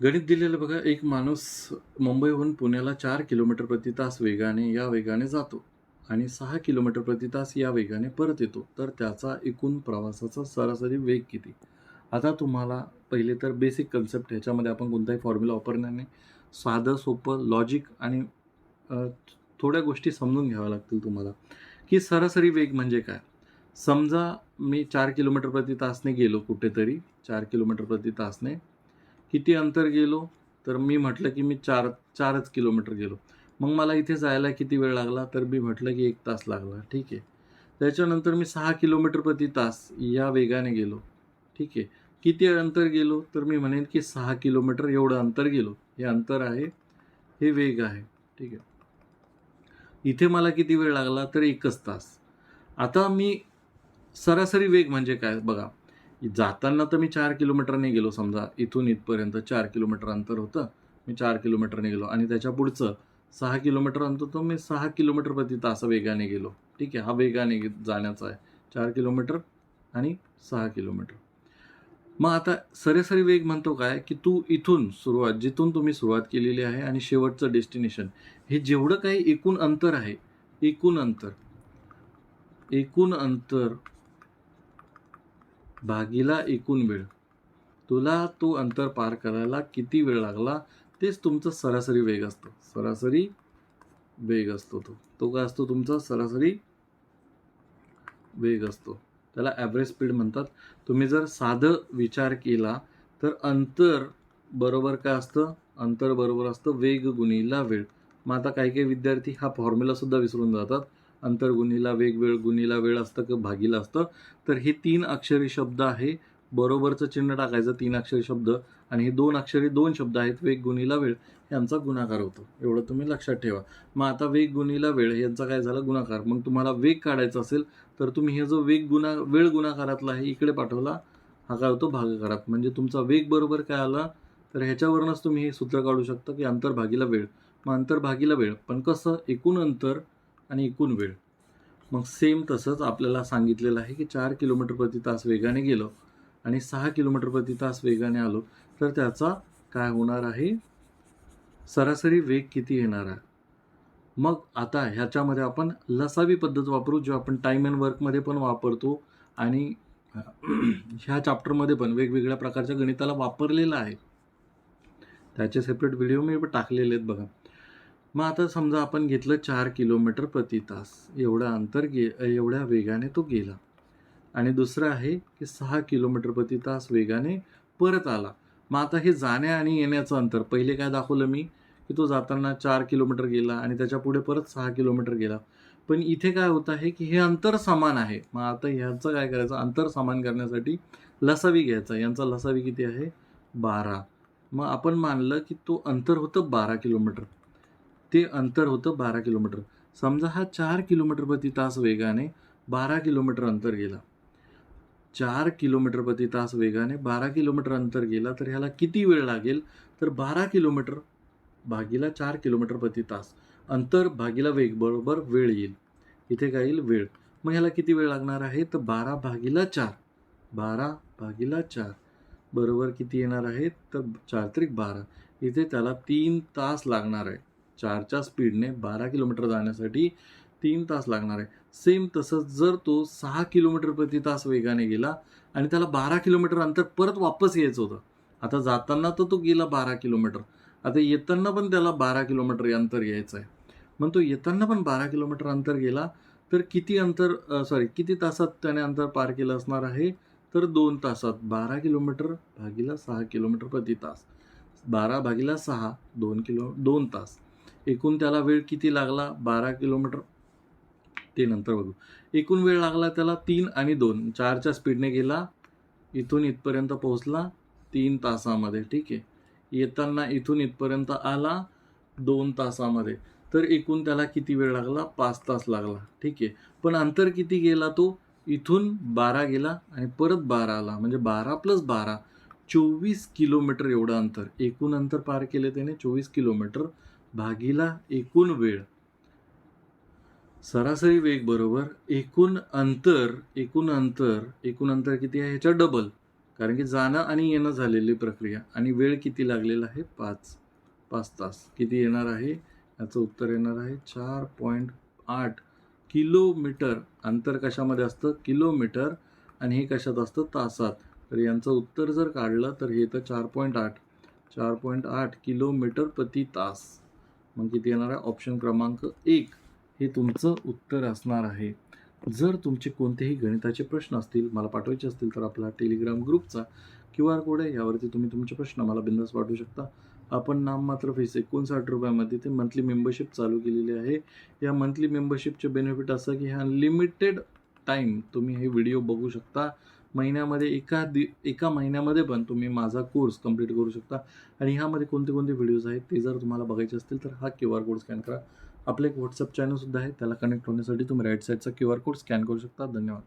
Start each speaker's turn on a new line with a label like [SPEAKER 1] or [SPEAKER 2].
[SPEAKER 1] गणित दिलेलं बघा एक माणूस मुंबईहून पुण्याला चार किलोमीटर प्रति तास वेगाने या वेगाने जातो आणि सहा किलोमीटर प्रति तास या वेगाने परत येतो. तर त्याचा एकूण प्रवासाचा सरासरी वेग किती? आता तुम्हाला पहिले तर बेसिक कन्सेप्ट ह्याच्यामध्ये आपण कोणताही फॉर्म्युला वापरणार नाही. साधं सोपं लॉजिक आणि थोड्या गोष्टी समजून घ्याव्या लागतील तुम्हाला. की सरासरी वेग म्हणजे काय? समजा मी चार किलोमीटर प्रति तासने गेलो कुठेतरी चार किलोमीटर प्रति तासने किती अंतर गेलो? तर मी म्हटलं की मी चार चारच किलोमीटर गेलो. मग मला इथे जायला किती वेळ लागला? तर मी म्हटलं की एक तास लागला. ठीक आहे. त्याच्यानंतर मी सहा किलोमीटर प्रति तास या वेगाने गेलो. ठीक आहे. किती अंतर गेलो? तर मी म्हणेन की सहा किलोमीटर एवढं अंतर गेलो. हे अंतर आहे. हे वेग आहे. ठीक आहे. इथे मला किती वेळ लागला? तर एकच तास. आता मी सरासरी वेग म्हणजे काय? बघा. जाताना तर मी चार किलोमीटरने गेलो समजा इथून इथपर्यंत चार किलोमीटर अंतर होतं मी चार किलोमीटरने गेलो. आणि त्याच्या पुढचं सहा किलोमीटर अंतर तो मी सहा किलोमीटर प्रति तास वेगाने गेलो. ठीक आहे हा वेगाने जाण्याचा आहे. चार किलोमीटर आणि सहा किलोमीटर. मग आता सरेसरी वेग म्हणतो काय की तू इथून सुरुवात जिथून तुम्ही सुरुवात केलेली आहे आणि शेवटचं डेस्टिनेशन हे जेवढं काही एकूण अंतर आहे एकूण अंतर एकूण अंतर भागीला एकूण वेळ. तुला तो अंतर पार करायला किती वेळ लागला तेच तुमचं सरासरी वेग असतं. सरासरी वेग असतो तो. तो काय असतो? तुमचा सरासरी वेग असतो. त्याला ॲव्हरेज स्पीड म्हणतात. तुम्ही जर साधं विचार केला तर अंतर बरोबर काय असतं? अंतर बरोबर असतं वेग गुणीला वेळ. मग आता काही काही विद्यार्थी हा फॉर्म्युलासुद्धा विसरून जातात. अंतर्गुणीला वेग वेळ गुणीला वेळ असतं किंवा भागीला असतं? तर हे तीन अक्षरी शब्द आहे. बरोबरचं चिन्ह टाकायचं तीन अक्षरी शब्द. आणि हे दोन अक्षरी दोन शब्द आहेत वेग गुणीला वेळ. यांचा गुणाकार होतो. एवढं तुम्ही लक्षात ठेवा. मग आता वेग गुणीला वेळ यांचा काय झाला? गुणाकार. मग तुम्हाला वेग काढायचा असेल तर तुम्ही हे जो वेग गुणा वेळ गुणाकारातला आहे इकडे पाठवला हा काय होतो? भागाकारात. म्हणजे तुमचा वेग बरोबर काय आला? तर ह्याच्यावरूनच तुम्ही हे सूत्र काढू शकता की अंतर भागीला वेळ. मग अंतर भागीला वेळ. पण कसं? एकूण अंतर आणि एकूण वेळ. मग सेम तसंच आपल्याला सांगितलेलं आहे की चार किलोमीटर प्रति तास वेगाने गेलो आणि सहा किलोमीटर प्रति तास वेगाने आलो तर त्याचा काय होणार आहे? सरासरी वेग किती येणार आहे? मग आता ह्याच्यामध्ये आपण लसावी पद्धत वापरू जो आपण टाईम अँड वर्कमध्ये पण वापरतो आणि ह्या चॅप्टरमध्ये पण वेगवेगळ्या प्रकारच्या गणिताला वापरलेलं आहे. त्याचे सेपरेट व्हिडिओ मी टाकलेले आहेत बघा. मग आता समजा आपण घेतलं चार किलोमीटर प्रति तास एवढं अंतर गे एवढ्या वेगाने तो गेला. आणि दुसरं आहे की सहा किलोमीटर प्रति तास वेगाने परत आला. मग आता हे जाण्या आणि येण्याचं अंतर पहिले काय दाखवलं मी की तो जाताना चार किलोमीटर गेला आणि त्याच्या पुढे परत सहा किलोमीटर गेला. पण इथे काय होत आहे की हे अंतर समान आहे. मग आता ह्याचं काय करायचं? अंतर समान करण्यासाठी लसावी घ्यायचा. यांचा लसावी किती आहे? बारा. मग आपण मानलं की तो अंतर होतं बारा किलोमीटर. ते अंतर होतं बारा किलोमीटर. समजा हा चार किलोमीटर प्रति तास वेगाने बारा किलोमीटर अंतर गेला. चार किलोमीटर प्रति तास वेगाने बारा किलोमीटर अंतर गेला तर ह्याला किती वेळ लागेल? तर बारा किलोमीटर भागीला चार किलोमीटर प्रति तास. अंतर भागीला वेग बरोबर वेळ येईल. इथे काय येईल? वेळ. मग ह्याला किती वेळ लागणार आहे? तर बारा भागीला चार. बारा भागीला चार. बरोबर किती येणार आहे? तर चार त्रिक बारा. इथे त्याला तीन तास लागणार आहे. चारच्या स्पीडने बारा किलोमीटर जाण्यासाठी तीन तास लागणार आहे. सेम तसंच जर तो सहा किलोमीटर प्रति तास वेगाने गेला आणि त्याला बारा किलोमीटर अंतर परत वापस यायचं होतं आता जाताना तर तो गेला बारा किलोमीटर. आता येताना पण त्याला बारा किलोमीटर अंतर यायचं आहे. मग तो येताना पण बारा किलोमीटर अंतर गेला तर किती अंतर सॉरी किती तासात त्याने अंतर पार केलं असणार आहे? तर दोन तासात बारा किलोमीटर भागीला सहा किलोमीटर प्रति तास. बारा भागीला सहा दोन किलो दोन तास. एकूण त्याला वेळ किती लागला? बारा किलोमीटर. ते नंतर बघू. एकूण वेळ लागला त्याला तीन आणि दोन. चारच्या स्पीडने गेला. इथून इथपर्यंत पोहोचला. तीन तासामध्ये. ठीक आहे? येताना इथून इथपर्यंत आला. दोन तासामध्ये. तर एकूण त्याला किती वेळ लागला? पाच तास लागला. ठीक आहे? पण अंतर किती गेला तो? इथून बारा गेला आणि परत बारा आला. म्हणजे बारा प्लस बारा. चोवीस किलोमीटर एवढं अंतर. एकूण अंतर पार केले त्याने चोवीस किलोमीटर. भागीला एकूण वेळ. सरासरी वेग बरोबर एकूण अंतर एकूण अंतर एकूण अंतर किती आहे? ह्याच्या डबल कारण की जाणं आणि येणं झालेली प्रक्रिया आणि वेळ किती लागलेला आहे? पाच. पाच तास. किती येणार आहे? याचं उत्तर येणार आहे चार पॉईंट आठ किलोमीटर. अंतर कशामध्ये असतं? किलोमीटर. आणि हे कशात असतं? तासात. तर यांचं उत्तर जर काढलं तर हे तर चार पॉईंट आठ. चार पॉईंट आठ किलोमीटर प्रति तास. मग किती येणार आहे ऑप्शन क्रमांक एक हे तुमचं उत्तर असणार आहे. जर तुमचे कोणतेही गणिताचे प्रश्न असतील मला पाठवायचे असतील तर आपला टेलिग्राम ग्रुपचा क्यू आर कोड आहे. यावरती तुम्ही तुमचे प्रश्न मला बिंदास पाठवू शकता. आपण नाममात्र फीस एकोणसाठ रुपयामध्ये ते मंथली मेंबरशिप चालू केलेली आहे. या मंथली मेंबरशिपचे बेनिफिट असं की ह्या लिमिटेड टाईम तुम्ही हे व्हिडिओ बघू शकता. महिन्यामध्ये एका दि एका महिन्यामध्ये पण तुम्ही माझा कोर्स कंप्लीट करू शकता. आणि ह्यामध्ये कोणते कोणते व्हिडिओज आहेत ते जर तुम्हाला बघायचे असतील तर हा क्यू आर कोड स्कॅन करा. आपलं एक व्हॉट्सअप चॅनलसुद्धा आहे त्याला कनेक्ट होण्यासाठी तुम्ही राईट साईडचा क्यू आर कोड स्कॅन करू शकता. धन्यवाद.